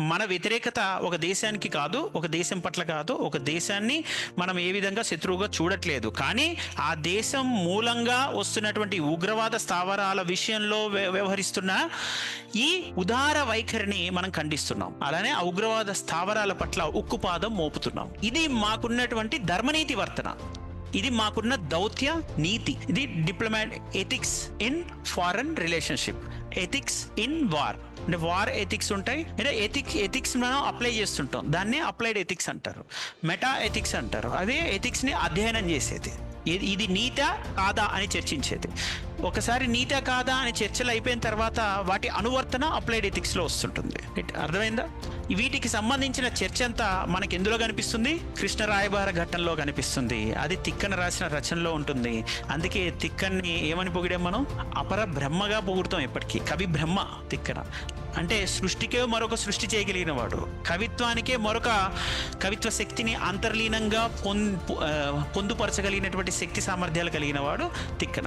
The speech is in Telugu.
మన వ్యతిరేకత ఒక దేశానికి కాదు ఒక దేశం పట్ల కాదు ఒక దేశాన్ని మనం ఏ విధంగా శత్రువుగా చూడట్లేదు. కానీ ఆ దేశం మూలంగా వస్తున్నటువంటి ఉగ్రవాద స్థావరాల విషయంలో వ్య- వ్యవహరిస్తున్న ఈ ఉదార వైఖరిని మనం ఖండిస్తున్నాం. అలానే ఆ ఉగ్రవాద స్థావరాల పట్ల ఉక్కుపాదం మోపుతున్నాం. ఇది మాకున్నటువంటి ధర్మనీతి వర్తన. ఇది మాకున్న దౌత్య నీతి. ఇది diplomat ethics in foreign relationship ethics in war అంటే వార్ ఎథిక్స్ ఉంటాయి అంటే ఎథిక్స్ ఎథిక్స్ మనం అప్లై చేస్తుంటాం. దాన్ని అప్లైడ్ ఎథిక్స్ అంటారు. మెటా ఎథిక్స్ అంటారు. అదే ఎథిక్స్ని ని అధ్యయనం చేసేది. ఇది ఇది కాదా అని చర్చించేది. ఒకసారి నీత కాదా అని చర్చలు అయిపోయిన తర్వాత వాటి అనువర్తన అప్లైడ్ ఎథిక్స్లో వస్తుంటుంది. అర్థమైందా? వీటికి సంబంధించిన చర్చ అంతా మనకి ఎందులో కనిపిస్తుంది? కృష్ణ రాయబార ఘట్టంలో కనిపిస్తుంది. అది తిక్కన రాసిన రచనలో ఉంటుంది. అందుకే తిక్కన్ని ఏమని పొగిడాం మనం? అపర బ్రహ్మగా పొగుడుతాం ఎప్పటికీ. కవి బ్రహ్మ తిక్కన. అంటే సృష్టికే మరొక సృష్టి చేయగలిగిన వాడు. కవిత్వానికే మరొక కవిత్వ శక్తిని అంతర్లీనంగా పొం పొందుపరచగలిగినటువంటి శక్తి సామర్థ్యాలు కలిగిన వాడు తిక్కన.